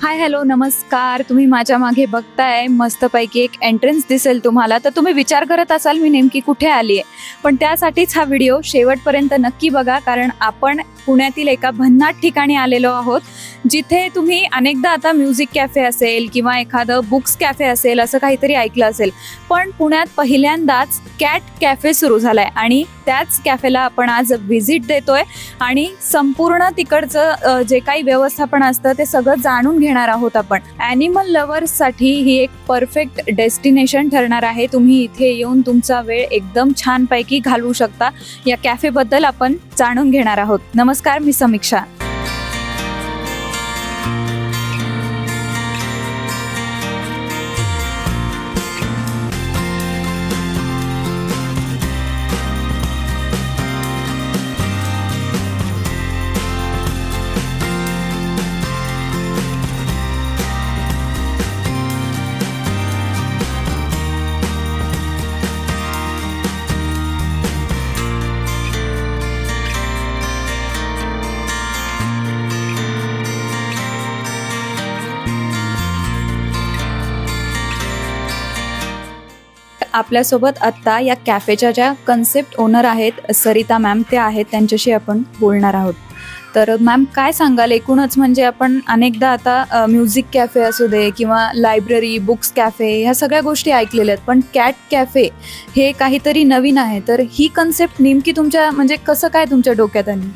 Hi hello नमस्कार. तुम्ही माझ्या मागे बघताय मस्तपैकी एक एंट्रन्स दिसेल तुम्हाला. तर तुम्ही विचार करत असाल मी नेमकी कुठे आली आहे पण त्यासाठीच हा व्हिडिओ शेवटपर्यंत नक्की बघा कारण आपण पुण्यातील एका भन्नाट ठिकाणी आलेलो आहोत जिथे तुम्ही अनेकदा आता म्युझिक कॅफे असेल किंवा एखादं बुक्स कॅफे असेल असं काहीतरी ऐकलं असेल. पण पुण्यात पहिल्यांदाच कॅट कॅफे सुरू झालाय. आणि त्याच कॅफेला आपण आज व्हिजिट देतोय. आणि संपूर्ण तिकडचं जे काही व्यवस्थापन असतं ते सगळं जाणून घेणार आहोत आपण. ॲनिमल लवर्ससाठी ही एक परफेक्ट डेस्टिनेशन ठरणार आहे. तुम्ही इथे येऊन तुमचा वेळ एकदम छानपैकी घालवू शकता. या कॅफेबद्दल आपण जाणून घेणार आहोत. नमस्कार मी समीक्षा. आपल्यासोबत आत्ता या कॅफेच्या ज्या कन्सेप्ट ओनर आहेत सरिता मॅम ते आहेत त्यांच्याशी आपण बोलणार आहोत. तर मॅम काय सांगाल? एकूणच म्हणजे आपण अनेकदा आता म्युझिक कॅफे असू दे किंवा लायब्ररी बुक्स कॅफे ह्या सगळ्या गोष्टी ऐकलेल्या आहेत. पण कॅट कॅफे हे काहीतरी नवीन आहे. तर ही कन्सेप्ट नेमकी तुमच्या म्हणजे कसं काय तुमच्या डोक्यात आली?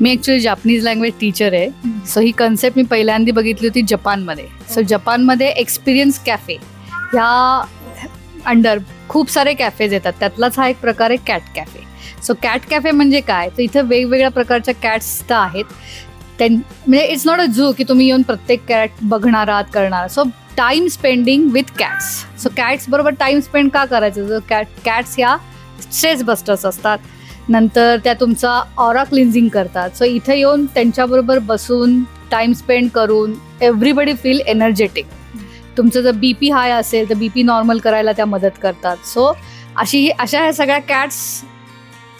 मी ॲक्च्युली जापनीज लँग्वेज टीचर आहे. सो ही कन्सेप्ट मी पहिल्यांदा बघितली होती जपानमध्ये. सो जपानमध्ये एक्सपिरियन्स कॅफे ह्या अंडर खूप सारे कॅफेज येतात. त्यातलाच हा एक प्रकार आहे cat cafe so cat cafe म्हणजे काय? तर इथं वेगवेगळ्या प्रकारच्या कॅट्स तर आहेत. त्यां म्हणजे इट्स नॉट अ झू की तुम्ही येऊन प्रत्येक कॅट बघणार आहात करणार so time spending with cats so cats बरोबर टाईम स्पेंड का करायचं? कॅट कॅट्स ह्या स्ट्रेस बस्टर्स असतात. नंतर त्या तुमचा ऑरा क्लिन्झिंग करतात. सो इथे येऊन त्यांच्याबरोबर बसून टाईम स्पेंड करून एव्हरीबडी फील एनर्जेटिक तुमचं जर बी पी हाय असेल तर बी पी नॉर्मल करायला त्या मदत करतात. सो अशी अशा ह्या सगळ्या कॅट्स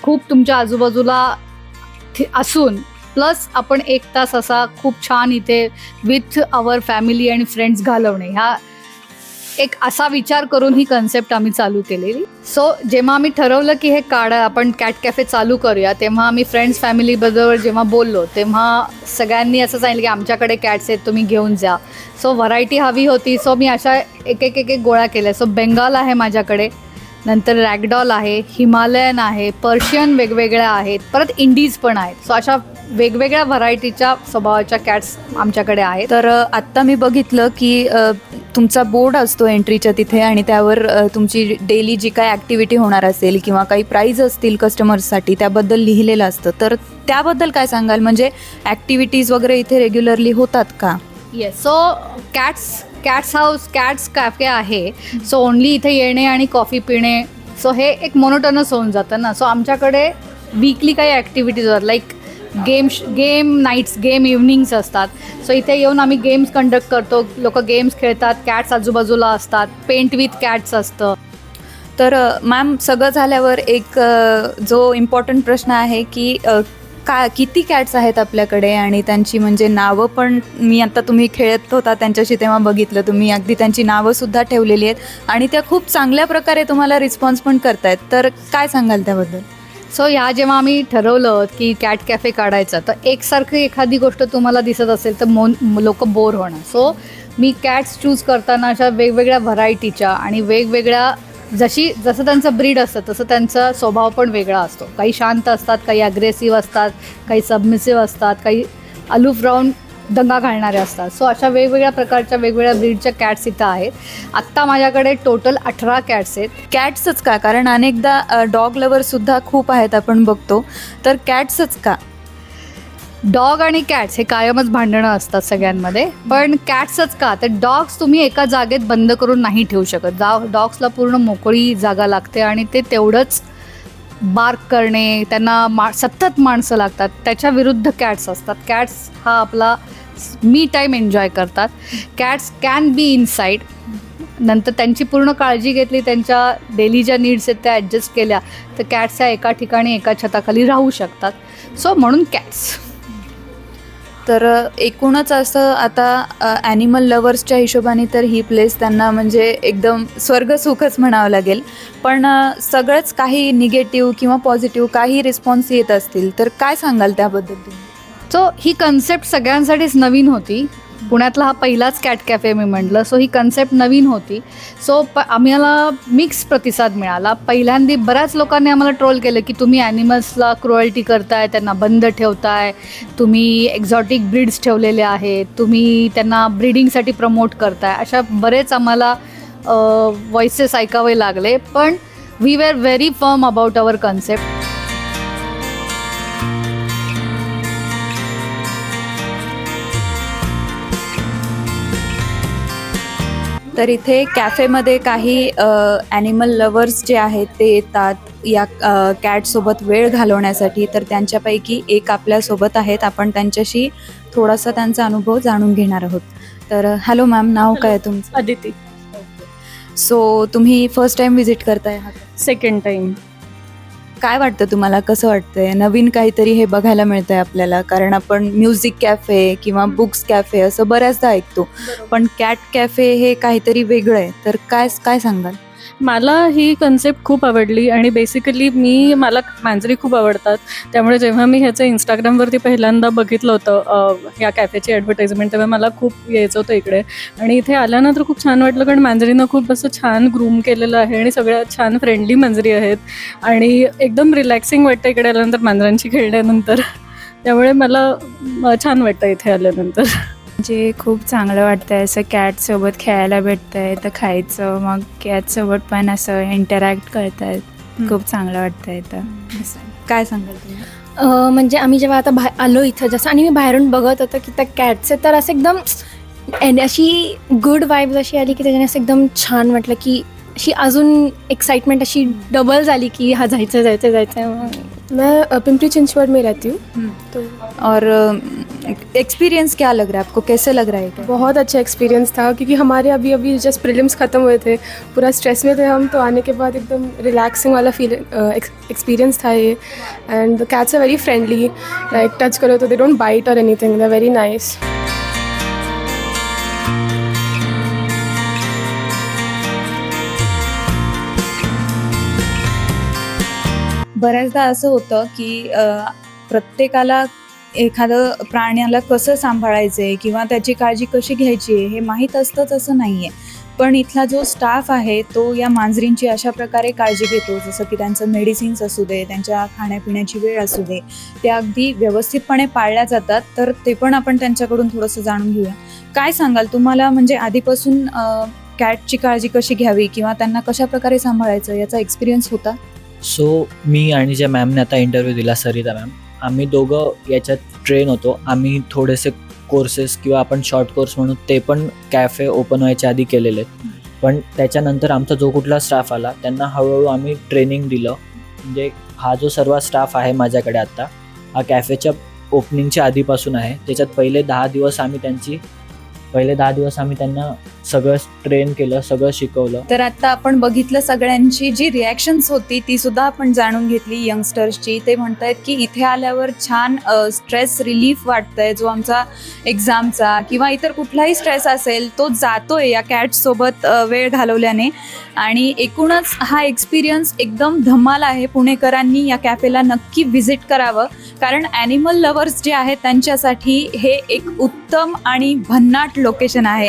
खूप तुमच्या आजूबाजूला थि- असून प्लस आपण एक तास असा खूप छान इथे विथ आवर फॅमिली आणि फ्रेंड्स घालवणे. ह्या एक असा विचार करून ही कन्सेप्ट आम्ही चालू केलेली. सो जेव्हा आम्ही ठरवलं की हे काढा आपण कॅट कॅफे चालू करूया तेव्हा आम्ही फ्रेंड्स फॅमिलीबरोबर जेव्हा बोललो तेव्हा सगळ्यांनी असं सांगितलं की आमच्याकडे कॅट्स आहेत तुम्ही घेऊन जा. सो व्हरायटी हवी होती. सो मी अशा एक एक एक एक केल्या. सो बेंगाल आहे माझ्याकडे. नंतर रॅगडॉल आहे हिमालयन आहे पर्शियन वेगवेगळ्या आहेत परत इंडीज पण आहेत. सो अशा वेगवेगळ्या व्हरायटीच्या स्वभावाच्या कॅट्स आमच्याकडे आहेत. तर आत्ता मी बघितलं की तुमचा बोर्ड असतो एंट्रीच्या तिथे आणि त्यावर तुमची डेली जी काय ॲक्टिव्हिटी होणार असेल किंवा काही प्राईज असतील कस्टमर्ससाठी त्याबद्दल लिहिलेलं असतं. तर त्याबद्दल काय सांगाल? म्हणजे ॲक्टिव्हिटीज वगैरे इथे रेग्युलरली होतात का? Yes so cats cats house cats cafe आहे. सो ओनली इथे येणे आणि कॉफी पिणे. सो हे एक मोनोटनस होऊन जातं ना. सो आमच्याकडे वीकली काही ॲक्टिव्हिटीज होतात like game game nights game evenings असतात. सो इथे येऊन आम्ही गेम्स कंडक्ट करतो. लोक गेम्स खेळतात. कॅट्स आजूबाजूला असतात. पेंट विथ कॅट्स असतं. तर मॅम सगळं झाल्यावर एक जो इम्पॉर्टंट प्रश्न आहे की का किती कॅट्स आहेत आपल्याकडे? आणि त्यांची म्हणजे नावं पण मी आता तुम्ही खेळत होता त्यांच्याशी तेव्हा बघितलं तुम्ही अगदी त्यांची नावंसुद्धा ठेवलेली आहेत. आणि त्या खूप चांगल्या प्रकारे तुम्हाला रिस्पॉन्स पण करतायत. तर काय सांगाल त्याबद्दल? सो ह्या जेव्हा आम्ही ठरवलं की कॅट कॅफे काढायचं तर एकसारखी एखादी गोष्ट तुम्हाला दिसत असेल तर मोन लोक बोर होणार. सो मी कॅट्स चूज करताना अशा वेगवेगळ्या व्हरायटीच्या आणि वेगवेगळ्या जशी जसं त्यांचं ब्रीड असतं तसं त्यांचा स्वभाव पण वेगळा असतो. काही शांत असतात काही अग्रेसिव्ह असतात काही सबमिसिव्ह असतात काही अलूफ राहून दंगा घालणारे असतात. सो अशा वेगवेगळ्या प्रकारच्या वेगवेगळ्या ब्रीडच्या कॅट्स इथं आहेत. आत्ता माझ्याकडे टोटल अठरा कॅट्स आहेत. कॅट्सच का? कारण अनेकदा डॉग लवर सुद्धा खूप आहेत आपण बघतो. तर कॅट्सच का? डॉग आणि कॅट्स हे कायमच भांडणं असतात सगळ्यांमध्ये. पण कॅट्सच का? तर डॉग्स तुम्ही एका जागेत बंद करून नाही ठेवू शकत. जा डॉग्सला पूर्ण मोकळी जागा लागते आणि ते तेवढंच बार्क करणे त्यांना मा सतत माणसं लागतात. त्याच्या विरुद्ध कॅट्स असतात. कॅट्स हा आपला मी टाईम एन्जॉय करतात. कॅट्स कॅन बी इनसाईड नंतर त्यांची पूर्ण काळजी घेतली त्यांच्या डेली ज्या नीड्स आहेत त्या ॲडजस्ट केल्या तर कॅट्स ह्या एका ठिकाणी एका छताखाली राहू शकतात. सो म्हणून कॅट्स तर एकूणच असं आता ॲनिमल लवर्सच्या हिशोबाने तर ही प्लेस त्यांना म्हणजे एकदम स्वर्गसुखच म्हणावं लागेल. पण सगळंच काही निगेटिव्ह किंवा पॉझिटिव्ह काही रिस्पॉन्स येत असतील तर काय सांगाल त्याबद्दल तुम्ही? सो ही कन्सेप्ट सगळ्यांसाठीच नवीन होती. पुण्यातला हा पहिलाच कॅट कॅफे मी म्हटलं. सो ही कन्सेप्ट नवीन होती. सो प आम्हाला मिक्स प्रतिसाद मिळाला. पहिल्यांदा बऱ्याच लोकांनी आम्हाला ट्रोल केलं की तुम्ही ॲनिमल्सला क्रुअल्टी करताय त्यांना बंद ठेवताय तुम्ही एक्झॉटिक ब्रीड्स ठेवलेले आहेत तुम्ही त्यांना ब्रीडिंगसाठी प्रमोट करताय. अशा बरेच आम्हाला व्हॉइसेस ऐकावे लागले. पण we were very firm about our concept तर इथे कॅफेमध्ये काही ॲनिमल लवर्स जे आहेत ते येतात. या कॅटसोबत वेळ घालवण्यासाठी तर त्यांच्यापैकी एक आपल्यासोबत आहेत. आपण त्यांच्याशी थोडासा त्यांचा अनुभव जाणून घेणार आहोत. तर हॅलो मॅम नाव काय तुमचं? अदिती सो तुम्ही फर्स्ट टाइम व्हिजिट करताय हा? सेकंड टाइम काय वाटतं तुम्हाला? कसं वाटतंय? नवीन काहीतरी हे बघायला मिळतंय आपल्याला? कारण आपण म्युझिक कॅफे किंवा बुक्स कॅफे असं बऱ्याचदा ऐकतो. पण कॅट कॅफे हे काहीतरी वेगळं आहे. तर काय काय सांगाल? मला ही कन्सेप्ट खूप आवडली आणि बेसिकली मी मला मांजरी खूप आवडतात. त्यामुळे जेव्हा मी ह्याचं इंस्टाग्रामवरती पहिल्यांदा बघितलं होतं ह्या कॅफेची ॲडव्हर्टाइजमेंट तेव्हा मला खूप यायचं होतं इकडे. आणि इथे आल्यानंतर खूप छान वाटलं कारण मांजरीनं खूप असं छान ग्रूम केलेलं आहे आणि सगळ्या छान फ्रेंडली मांजरी आहेत. आणि एकदम रिलॅक्सिंग वाटतं इकडे आल्यानंतर मांजरांची खेळल्यानंतर. त्यामुळे मला छान वाटतं इथे आल्यानंतर. म्हणजे खूप चांगलं वाटतंय असं कॅटसोबत खेळायला भेटतंय तर खायचं मग कॅटसोबत पण असं इंटरॅक्ट करतायत. खूप चांगलं वाटतंय तर असं काय सांगाल तुम्ही? म्हणजे आम्ही जेव्हा आता बाहेर आलो इथं जसं आणि मी बाहेरून बघत होतो की त्या कॅटचे तर असं एकदम एन- अशी गुड वाईब अशी आली की त्याच्याने असं एकदम छान वाटलं की अशी अजून एक्साइटमेंट अशी डबल झाली की हा जायचं जायचं जायचं. मग मैं अ, पिंपरी चिंचवड में रहती हूँ तो और एक्सपीरियंस क्या लग रहा है आपको? कैसे लग रहा है बहुत अच्छा एक्सपीरियंस था क्योंकि हमारे अभी अभी जस्ट प्रीलिम्स ख़त्म हुए थे। पूरा स्ट्रेस में थे हम तो आने के बाद एकदम रिलैक्सिंग वाला फील एक्सपीरियंस था ये। And the cats are very friendly like touch करो तो दे डोंट बाइट और एनीथिंग दे वेरी नाइस बऱ्याचदा असं होतं की प्रत्येकाला एखादं प्राण्याला कसं सांभाळायचं आहे किंवा त्याची काळजी कशी घ्यायची आहे हे माहीत असतंच असं नाही आहे पण इथला जो स्टाफ आहे तो या मांजरींची अशा प्रकारे काळजी घेतो जसं की त्यांचं मेडिसिन्स असू दे त्यांच्या खाण्यापिण्याची वेळ असू दे ते अगदी व्यवस्थितपणे पाळल्या जातात तर ते पण आपण त्यांच्याकडून थोडंसं जाणून घेऊया. काय सांगाल? तुम्हाला म्हणजे आधीपासून कॅटची काळजी कशी घ्यावी किंवा त्यांना कशा प्रकारे सांभाळायचं याचा एक्सपिरियन्स होता? सो मी आणि ज्या मॅमने आता इंटरव्ह्यू दिला सरिता मॅम आम्ही दोघं याच्यात ट्रेन होतो. आम्ही थोडेसे कोर्सेस किंवा आपण शॉर्ट कोर्स म्हणून ते पण कॅफे ओपन व्हायच्या आधी केलेले. आहेत पण त्याच्यानंतर आमचा जो कुठला स्टाफ आला त्यांना हळूहळू आम्ही ट्रेनिंग दिलं. म्हणजे हा जो सर्व स्टाफ आहे माझ्याकडे आत्ता हा कॅफेच्या ओपनिंगच्या आधीपासून आहे. त्याच्यात पहिले दहा दिवस आम्ही त्यांची पहिले दहा दिवस आम्ही त्यांना सगळं ट्रेन केलं सगळं शिकवलं. तर आता आपण बघितलं सगळ्यांची जी रिॲक्शन्स होती ती सुद्धा आपण जाणून घेतली यंगस्टर्सची ते म्हणतायत की इथे आल्यावर छान स्ट्रेस रिलीफ वाटतंय. जो आमचा एक्झामचा किंवा इतर कुठलाही स्ट्रेस असेल तो जातोय या कॅट सोबत वेळ घालवल्याने. आणि एकूणच हा एक्सपिरियन्स एकदम धमाल आहे पुणेकरांनी या कॅफेला नक्की व्हिजिट करावं. कारण ॲनिमल लवर्स जे आहेत त्यांच्यासाठी हे एक उत्तम आणि भन्नाट लोकेशन आहे.